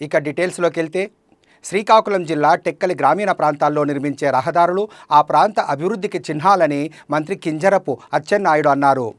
ఇక డీటెయిల్స్లోకి వెళ్తే శ్రీకాకుళం జిల్లా టెక్కలి గ్రామీణ ప్రాంతాల్లో నిర్మించే రహదారులు ఆ ప్రాంత అభివృద్ధికి చిహ్నాలని మంత్రి కింజరపు అచ్చెన్నాయుడు అన్నారు.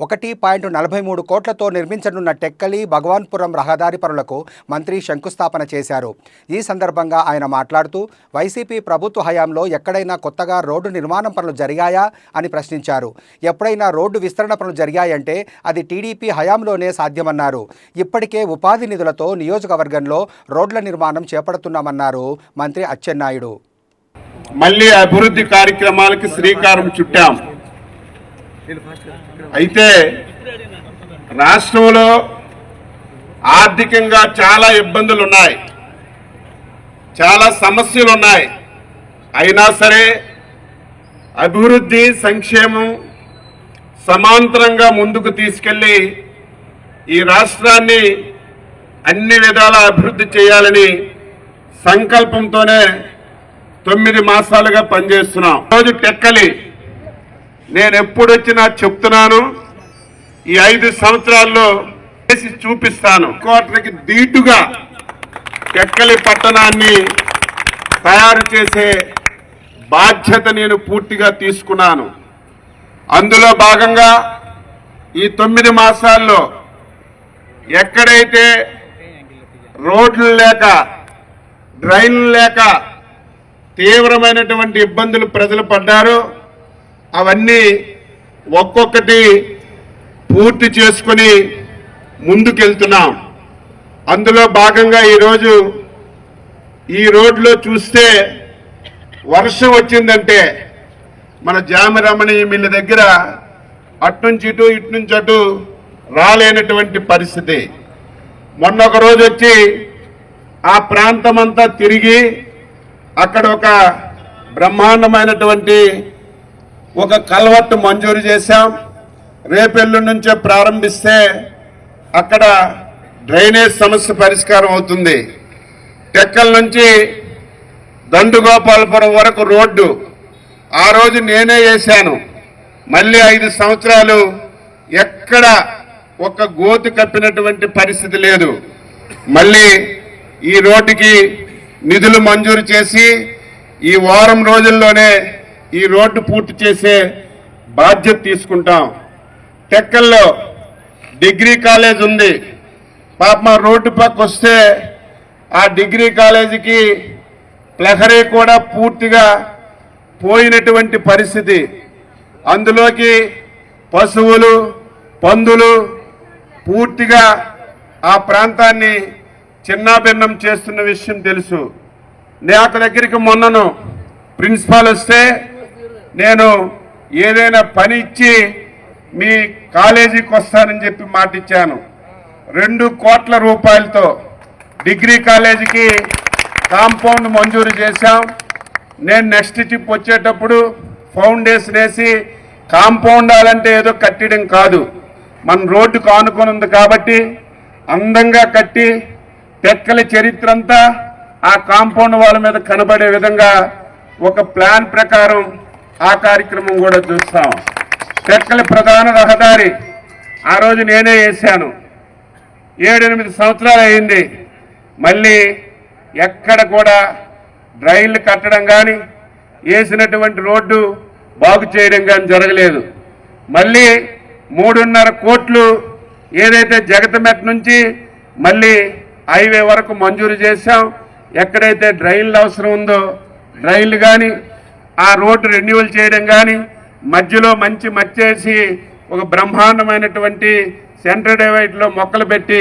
ఒకటి పాయింట్ నలభై మూడు కోట్లతో నిర్మించనున్న టెక్కలి భగవాన్పురం రహదారి పనులకు మంత్రి శంకుస్థాపన చేశారు. ఈ సందర్భంగా ఆయన మాట్లాడుతూ వైసీపీ ప్రభుత్వ హయాంలో ఎక్కడైనా కొత్తగా రోడ్డు నిర్మాణం పనులు జరిగాయా అని ప్రశ్నించారు. ఎప్పుడైనా రోడ్డు విస్తరణ పనులు జరిగాయంటే అది టీడీపీ హయాంలోనే సాధ్యమన్నారు. ఇప్పటికే ఉపాధి నిధులతో నియోజకవర్గంలో రోడ్ల నిర్మాణం చేపడుతున్నామన్నారు మంత్రి అచ్చెన్నాయుడు. మళ్ళీ అభివృద్ధి కార్యక్రమాలకి శ్రీకారం చుట్టాం. అయితే రాష్ట్రంలో ఆర్థికంగా చాలా ఇబ్బందులు ఉన్నాయి చాలా సమస్యలు ఉన్నాయి అయినా సరే అభివృద్ధి సంక్షేమం సమాంతరంగా ముందుకు తీసుకెళ్ళి ఈ రాష్ట్రాన్ని అన్ని విధాల అభివృద్ధి చేయాలని సంకల్పంతోనే తొమ్మిది మాసాలుగా పనిచేస్తున్నాం. రోజు టెక్కలి నేను ఎప్పుడు వచ్చినా చెప్తున్నాను ఈ ఐదు సంవత్సరాల్లో చేసి చూపిస్తాను. కోటకి దీటుగా ఎక్కలి పట్టణాన్ని తయారు చేసే బాధ్యత నేను పూర్తిగా తీసుకున్నాను. అందులో భాగంగా ఈ తొమ్మిది మాసాల్లో ఎక్కడైతే రోడ్లు లేక డ్రైన్లు లేక తీవ్రమైనటువంటి ఇబ్బందులు ప్రజలు పడ్డారో అవన్నీ ఒక్కొక్కటి పూర్తి చేసుకుని ముందుకెళ్తున్నాం. అందులో భాగంగా ఈరోజు ఈ రోడ్లో చూస్తే వర్షం వచ్చిందంటే మన జామరమణి మిల్లు దగ్గర అట్నుంచి ఇటు ఇటు నుంచి అటు రాలేనటువంటి పరిస్థితి. మొన్న ఒక రోజు వచ్చి ఆ ప్రాంతమంతా తిరిగి అక్కడ ఒక బ్రహ్మాండమైనటువంటి ఒక కల్వట్టు మంజూరు చేశాం. రేపెల్లు నుంచే ప్రారంభిస్తే అక్కడ డ్రైనేజ్ సమస్య పరిష్కారం అవుతుంది. టెక్కల నుంచి దండుగోపాలపురం వరకు రోడ్డు. ఆ రోజు నేనే వేశాను. మళ్ళీ ఐదు సంవత్సరాలు ఎక్కడ ఒక గోతి కప్పినటువంటి పరిస్థితి లేదు. మళ్ళీ ఈ రోడ్డుకి నిధులు మంజూరు చేసి ఈ వారం రోజుల్లోనే ఈ రోడ్డు పూర్తి చేసే బాధ్యత తీసుకుంటాం. టెక్కల్లో డిగ్రీ కాలేజ్ ఉంది. పాప మా రోడ్డు పక్క వస్తే ఆ డిగ్రీ కాలేజీకి ప్లహరీ కూడా పూర్తిగా పోయినటువంటి పరిస్థితి. అందులోకి పశువులు పందులు పూర్తిగా ఆ ప్రాంతాన్ని చిన్నాభిన్నం చేస్తున్న విషయం తెలుసు. నేను నాకు దగ్గరికి మొన్నను ప్రిన్సిపాల్ వస్తే నేను ఏదైనా పని ఇచ్చి మీ కాలేజీకి వస్తానని చెప్పి మాట ఇచ్చాను రెండు కోట్ల రూపాయలతో డిగ్రీ కాలేజీకి కాంపౌండ్ మంజూరు చేశాం. నేను నెక్స్ట్ ట్రిప్ వచ్చేటప్పుడు ఫౌండేషన్ వేసి కాంపౌండ్ అంటే ఏదో కట్టడం కాదు. మన రోడ్డుకు ఆనుకొని ఉంది కాబట్టి అందంగా కట్టి తెక్కల చరిత్ర అంతా ఆ కాంపౌండ్ వాళ్ళ మీద కనబడే విధంగా ఒక ప్లాన్ ప్రకారం ఆ కార్యక్రమం కూడా చూస్తాం. టెక్కల ప్రధాన రహదారి ఆ రోజు నేనే వేశాను. ఏడెనిమిది సంవత్సరాలు అయింది. మళ్ళీ ఎక్కడ కూడా డ్రైన్లు కట్టడం కానీ వేసినటువంటి రోడ్డు బాగు చేయడం కానీ జరగలేదు. మళ్ళీ మూడున్నర కోట్లు ఏదైతే జగతమెట్ నుంచి మళ్ళీ హైవే వరకు మంజూరు చేశాం ఎక్కడైతే డ్రైన్లు అవసరం ఉందో డ్రైన్లు కానీ ఆ రోడ్డు రెన్యువల్ చేయడం కానీ మధ్యలో మంచి మచ్చేసి ఒక బ్రహ్మాండమైనటువంటి సెంటర్ డివైడ్లో మొక్కలు పెట్టి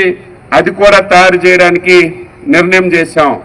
అది కూడా తయారు చేయడానికి నిర్ణయం చేశాం.